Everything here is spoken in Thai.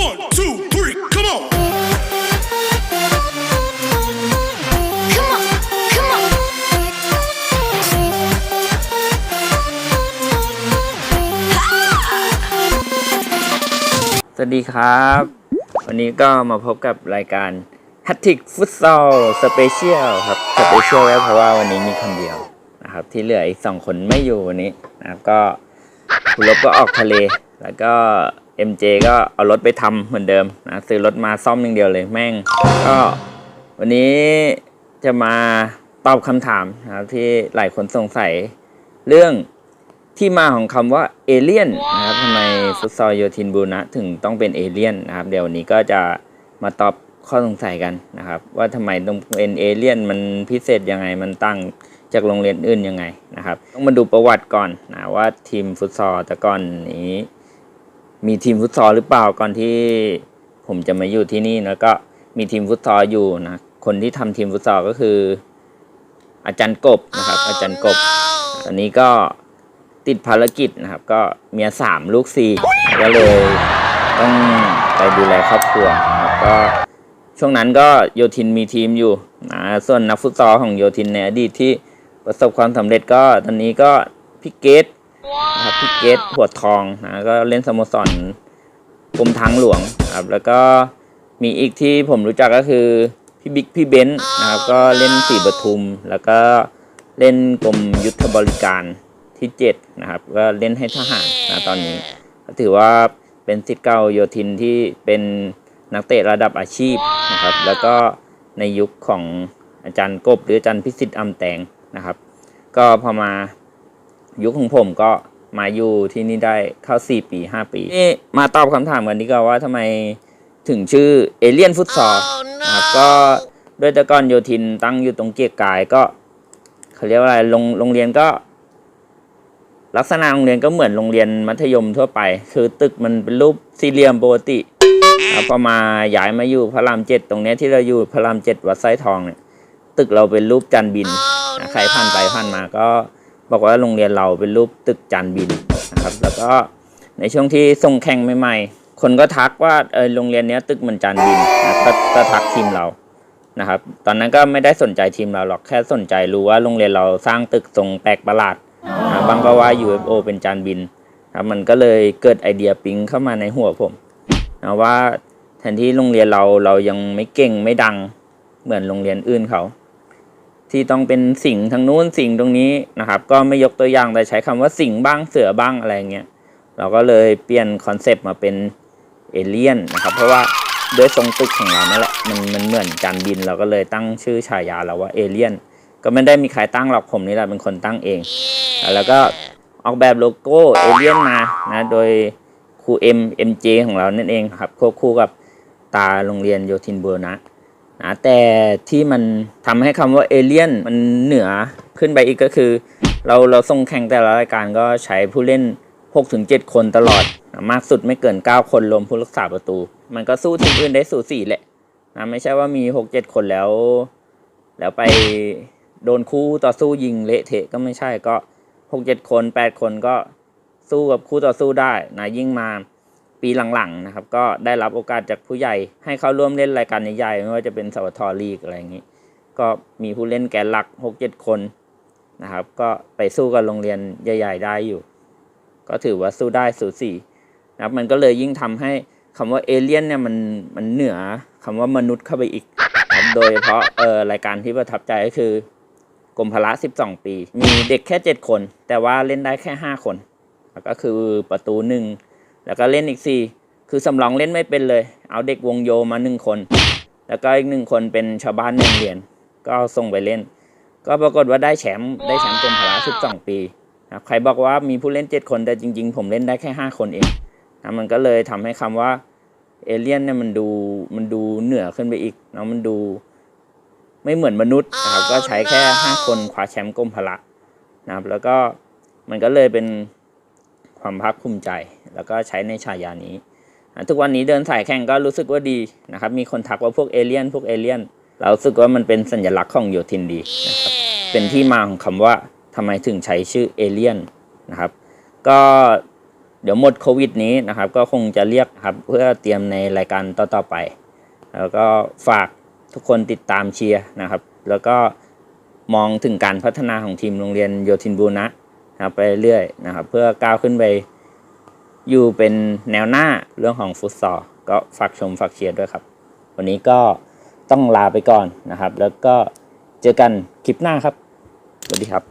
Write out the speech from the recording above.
One, two, three, come on. Come on, come on. สวัสดีครับ วันนี้ก็มาพบกับรายการ h a t t i c Futsal Special ครับ Special แล้วเพราะว่าวันนี้มีคนเดียวนะครับ ที่เหลืออีกสองคนไม่อยู่วันนี้นะครับก็คุณลบก็ออกทะเล แล้วก็ MJ ก็เอารถไปทำเหมือนเดิมนะซื้อรถมาซ่อมอย่างเดียวเลยแม่ง ก็วันนี้จะมาตอบคำถามนะครับที่หลายคนสงสัยเรื่องที่มาของคำว่าเอเลียนนะครับทำไมฟุตซอลโยทินบูนะถึงต้องเป็นเอเลียนนะครับ เดี๋ยววันนี้ก็จะมาตอบข้อสงสัยกันนะครับ ว่าทำไมต้องเป็นเอเลียนมันพิเศษยังไงมันตั้งจากโรงเรียนอื่นยังไงนะครับ ต้องมาดูประวัติก่อนนะว่าทีมฟุตซอลแต่ก่อนนี้ มีทีมฟุตซอลหรือเปล่าก่อนที่ผมจะมาอยู่ที่นี่แล้วก็มีทีมฟุตซอลอยู่นะคนที่ทำทีมฟุตซอลก็คือ อาจารย์กบนะครับ อาจารย์กบตอนนี้ก็ติดภารกิจนะครับ ก็เมียสามลูกสี่ก็เลยต้องไปดูแลครอบครัวนะครับก็ช่วงนั้นก็โยทินมีทีมอยู่นะส่วนนักฟุตซอลของโยทินในอดีตที่ประสบความสำเร็จก็ตอนนี้ก็พี่เกต นะครับพี่เกตหัวทองนะก็เล่นสโมสรกรมทางหลวงนะครับแล้วก็มีอีกที่ผมรู้จักก็คือพี่บิ๊กพี่เบนซ์นะครับก็เล่นสีปทุม แล้วก็เล่นกรมยุทธบริการที่เจ็ดนะครับก็เล่นให้ทหารนะตอนนี้ก็ถือว่าเป็นสิทธิ์เก่าโยทินที่เป็นนักเตะระดับอาชีพนะครับ แล้วก็ในยุคของอาจารย์กบหรืออาจารย์พิสิทธิ์อำแตงนะครับ ก็พอมา ยุคของผมก็มาอยู่ที่นี่ได้เข้า 4 ปี 5 ปีนี่มาตอบคำถามกันดีกว่าว่าทำไมถึงชื่อเอเลียนฟุตซอลนะครับก็ด้วยแต่ก่อนโยทินตั้งอยู่ตรงเกียรติกายก็เขาเรียกว่าอะไรโรงโรงเรียนก็ ลักษณะโรงเรียนก็เหมือนโรงเรียนมัธยมทั่วไป คือตึกมันเป็นรูปสี่เหลี่ยมปกติแล้วพอมาย้ายมาอยู่พระรามเจ็ดตรงเนี้ยที่เราอยู่พระรามเจ็ดวัดไส้ทองเนี่ยตึกเราเป็นรูปจานบินนะใครผ่านไปผ่านมาก็ บอกว่าโรงเรียนเราเป็นรูปตึกจานบินนะครับ แล้วก็ในช่วงที่ส่งแข่งใหม่ๆ คนก็ทักว่าเออโรงเรียนเนี้ยตึกเหมือนจานบินนะก็ก็ทักทีมเรานะครับ ตอนนั้นก็ไม่ได้สนใจทีมเราหรอกแค่สนใจรู้ว่าโรงเรียนเราสร้างตึกทรงแปลกประหลาดนะบางก็ว่า UFO เป็นจานบินครับมันก็เลยเกิดไอเดียปิ๊งเข้ามาในหัวผมนะว่าแทนที่โรงเรียนเราเรายังไม่เก่งไม่ดังเหมือนโรงเรียนอื่นเขา ที่ต้องเป็นสิ่งทางนู้นสิ่งตรงนี้นะครับ ก็ไม่ยกตัวอย่างแต่ใช้คำว่าสิ่งบ้างเสือบ้างอะไรเงี้ยเราก็เลยเปลี่ยนคอนเซปต์มาเป็นเอเลี่ยนนะครับ เพราะว่าด้วยทรงตึกของเรานั่นแหละมันมันเหมือนจานบินเราก็เลยตั้งชื่อฉายาเราว่าเอเลี่ยนก็ไม่ได้มีใครตั้งหรอกผมนี่แหละเป็นคนตั้งเอง แล้วก็ออกแบบโลโก้เอเลี่ยนมานะโดยครูเอ็มเอ็มเจของเรานั่นเองครับควบคู่กับตาโรงเรียนโยทินบูรณะ นะแต่ที่มันทำให้คำว่าเอเลียนมันเหนือขึ้นไปอีกก็คือ เราเราส่งแข่งแต่ละรายการก็ใช้ผู้เล่น 6-7 คนตลอดนะมากสุดไม่เกิน 9 คนรวมผู้รักษาประตู มันก็สู้ทีมอื่นได้สูสีแหละนะไม่ใช่ว่ามี 6-7 คนแล้ว แล้วไปโดนคู่ต่อสู้ยิงเละเทะก็ไม่ใช่ก็หกเจ็ดคนแปดคนก็สู้กับคู่ต่อสู้ได้นะยิ่งมา ปีหลังๆนะครับก็ได้รับโอกาสจากผู้ใหญ่ ให้เข้าร่วมเล่นรายการใหญ่ๆไม่ว่าจะเป็นสวทลีกอะไรอย่างนี้ ก็มีผู้เล่นแกนหลักหกเจ็ดคนนะครับ ก็ไปสู้กับโรงเรียนใหญ่ ๆ ได้อยู่ ก็ถือว่าสู้ได้สูสีนะครับมันก็เลยยิ่งทำให้คำว่าเอเลี่ยนเนี่ยมันมันเหนือคำว่ามนุษย์เข้าไปอีก โดยเฉพาะเออรายการที่ประทับใจก็คือกรมพละ 12 ปี มีเด็กแค่ 7 คน แต่ว่าเล่นได้แค่ 5 คน ก็คือประตูหนึ่ง แล้วก็เล่นอีก 4 คือสำรองเล่นไม่เป็นเลย เอาเด็กวงโยมา 1 คน แล้วก็อีกหนึ่งคนเป็นชาวบ้านในโรงเรียนก็เอาส่งไปเล่น ก็ปรากฏว่าได้แชมป์ได้แชมป์กรมพละ12ปีนะใครบอกว่ามีผู้เล่น 7 คนแต่จริง ๆ ผมเล่นได้แค่ 5 คนเองนะมันก็เลยทำให้คำว่าเอเลี่ยนเนี่ยมันดูมันดูเหนือขึ้นไปอีกเนาะมันดูไม่เหมือนมนุษย์นะครับก็ใช้แค่ห้าคนคว้าแชมป์กรมพละนะครับแล้วก็มันก็เลยเป็น ความภาคภูมิใจ แล้วก็ใช้ในฉายานี้อะทุกวันนี้เดินสายแข่งก็รู้สึกว่าดีนะครับ มีคนทักว่าพวกเอเลี่ยนพวกเอเลี่ยน เรารู้สึกว่ามันเป็นสัญลักษณ์ของโยทินดีนะครับ เป็นที่มาของคำว่าทำไมถึงใช้ชื่อเอเลี่ยนนะครับ ก็เดี๋ยวหมดโควิดนี้นะครับ ก็คงจะเรียกครับเพื่อเตรียมในรายการต่อๆไป แล้วก็ฝากทุกคนติดตามเชียร์นะครับ แล้วก็มองถึงการพัฒนาของทีมโรงเรียนโยธินบูรณะ นะครับไปเรื่อยนะครับ เพื่อก้าวขึ้นไปอยู่เป็นแนวหน้าเรื่องของฟุตซอลก็ฝากชมฝากเชียร์ด้วยครับ วันนี้ก็ต้องลาไปก่อนนะครับ แล้วก็เจอกันคลิปหน้าครับสวัสดีครับ